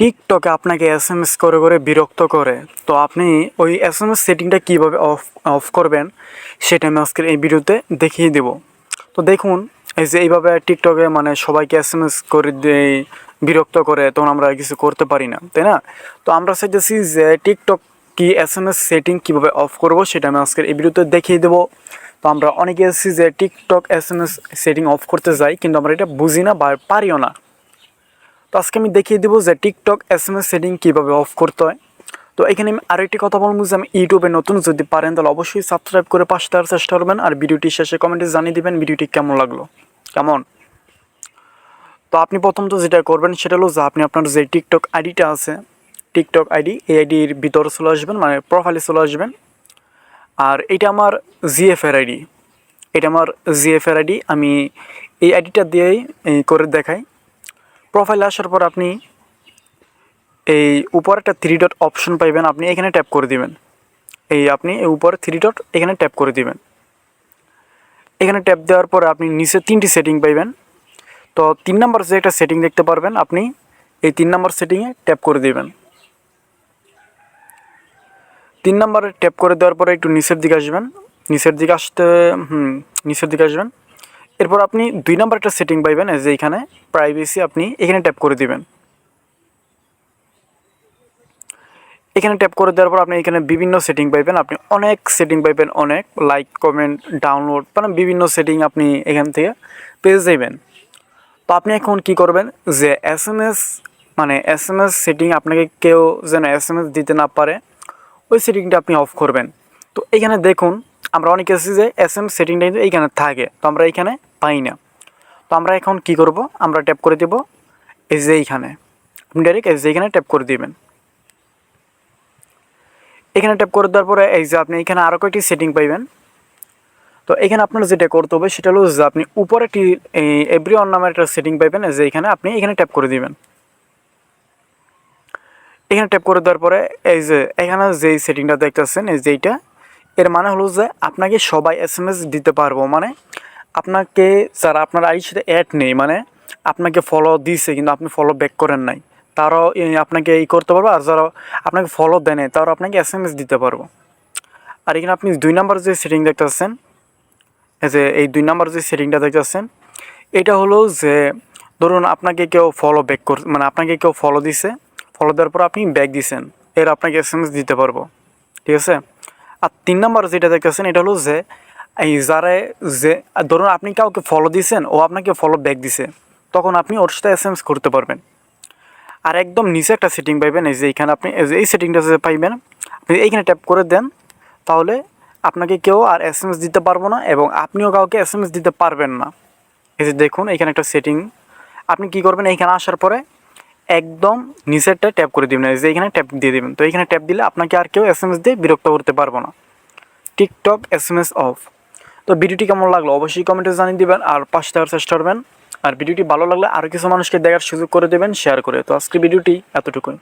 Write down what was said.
টিকটকে আপনাকে S M S করে করে বিরক্ত করে। তো আপনি ওই এস এম এস সেটিংটা কীভাবে অফ অফ করবেন, সেটা আমি আজকের এই ভিডিওতে দেখিয়ে দেব। তো দেখুন, এই যে এইভাবে টিকটকে মানে সবাইকে এস এম এস করে বিরক্ত করে, তখন আমরা কিছু করতে পারি না, তাই না? তো আমরা চাইতেছি যে টিকটক কি এস এম এস সেটিং কীভাবে অফ করব, সেটা আমি আজকের এই ভিডিওতে দেখিয়ে দেবো। তো আমরা অনেকে এসেছি যে TikTok S M S setting off করতে যাই, কিন্তু আমরা এটা বুঝি না বা পারিও না। তো আজকে আমি দেখিয়ে দেবো যে TikTok S M S setting কীভাবে অফ করতে হয়। তো এখানে আমি আরেকটি কথা বলব যে আমি ইউটিউবে নতুন, যদি পারেন তাহলে অবশ্যই সাবস্ক্রাইব করে পাশে দেওয়ার চেষ্টা করবেন আর ভিডিওটি শেষে কমেন্টে জানিয়ে দিবেন ভিডিওটি কেমন লাগল। কেমন? তো আপনি প্রথম তো যেটা করবেন সেটা হলো যে আপনি আপনার যে টিকটক আইডিটা আছে টিকটক আইডি, এই আইডির ভিতরে চলে আসবেন মানে প্রোফাইলে চলে আসবেন। আর এটা আমার জিএফের আইডি। এটা আমার জিএফের আইডি। আমি এই আইডিটা দিয়েই করে দেখাই। প্রোফাইলে আসার পর আপনি এই উপরে একটা থ্রি ডট অপশন পাইবেন, আপনি এখানে ট্যাপ করে দিবেন। এই আপনি উপরে থ্রি ডট এখানে ট্যাপ করে দিবেন। এখানে ট্যাপ দেওয়ার পরে আপনি নিচে তিনটি সেটিং পাইবেন। তো তিন নাম্বার যে একটা সেটিং দেখতে পারবেন, আপনি এই তিন নাম্বার সেটিংয়ে ট্যাপ করে দিবেন। তিন নাম্বারে ট্যাপ করে দেওয়ার পরে একটু নিচের দিকে আসবেন। নিচের দিকে আসতে, হুম, নিচের দিকে আসবেন। এরপর আপনি দুই নাম্বার একটা সেটিং পাইবেন যে এখানে প্রাইভেসি আপনি এখানে ট্যাপ করে দিবেন। এখানে ট্যাপ করে দেওয়ার পর আপনি এখানে বিভিন্ন সেটিং পাইবেন, আপনি অনেক সেটিং পাইবেন, অনেক লাইক কমেন্ট ডাউনলোড মানে বিভিন্ন সেটিং আপনি এখান থেকে পেয়ে যাবেন তো আপনি এখন কি করবেন যে এস এম এস মানে এস এম এস সেটিং আপনাকে কেউ যেন এস এম এস দিতে না পারে, ওই সেটিংটা আপনি অফ করবেন। তো এখানে দেখুন আমরা অনেকে আছি যে এস এম সেটিংটা কিন্তু এইখানে থাকে, তো আমরা এখানে পাই না। তো আমরা এখন কি করব? আমরা ট্যাপ করে দেব এই যে এইখানে। আপনি ডাইরেক্ট এই যে এইখানে ট্যাপ করে দিবেন। এখানে ট্যাপ করে দেওয়ার পরে এই যে আপনি এখানে আরও কয়েকটি সেটিং পাইবেন। তো এখানে আপনার যেটা করতে হবে সেটা হলো যে আপনি উপরে একটি এভরি অন নামের একটা সেটিং পাইবেন যে এখানে আপনি এখানে ট্যাপ করে দিবেন। এখানে ট্যাপ করে দেওয়ার পরে এই যে এখানে যেই সেটিংটা দেখতেছেন এই যেইটা এর মানে হলো যে আপনাকে সবাই এস এম এস দিতে পারব মানে আপনাকে যারা আপনার আইডির সাথে অ্যাড নেই মানে আপনাকে ফলো দিয়েছে কিন্তু আপনি ফলো ব্যাক করেন নাই, তারাও আপনাকে ই করতে পারব আর যারা আপনাকে ফলো দেয় নাই, তারাও আপনাকে এস এম এস দিতে পারব। আর এখানে আপনি দুই নাম্বার যে সেটিং দেখতেছেন, এই যে এই দুই নাম্বার যে সেটিংটা দেখতেছেন, এটা হলো যে ধরুন আপনাকে কেউ ফলো ব্যাক কর মানে আপনাকে কেউ ফলো দিছে ফলো দেওয়ার পর আপনি ব্যাক দিছেন, এর আপনাকে এস এম এস দিতে পারব, ঠিক আছে? আর তিন নাম্বার যেটা দেখতেছেন, এটা হলো যে, এই যারা যে ধরুন আপনি কাউকে ফলো দিয়েছেন ও আপনাকে ফলো ব্যাক দিছে, তখন আপনি ওর সাথে এস এম এস করতে পারবেন। আর একদম নিচে একটা সেটিং পাইবেন, এই যে এইখানে আপনি, এই সেটিংটা যে পাইবেন, আপনি এইখানে ট্যাপ করে দেন, তাহলে আপনাকে কেউ আর এস এম এস দিতে পারব না এবং আপনিও কাউকে এস এম এস দিতে পারবেন না। এই যে দেখুন এখানে একটা সেটিং আপনি কি করবেন, এইখানে আসার পরে একদম নিচেরটা ট্যাপ করে দেবেন যে এখানে ট্যাপ দিয়ে দেবেন। তো এখানে ট্যাপ দিলে আপনাকে আর কেউ এস এম এস দিয়ে বিরক্ত করতে পারব না। TikTok S M S off তো ভিডিওটি কেমন লাগল? অবশ্যই কমেন্টে জানিয়ে দেবেন আর পাশে দেওয়ার চেষ্টা করবেন। আর ভিডিওটি ভালো লাগলে আরও কিছু মানুষকে দেখার সুযোগ করে দেবেন শেয়ার করে। তো আজকে ভিডিওটি এতটুকুই।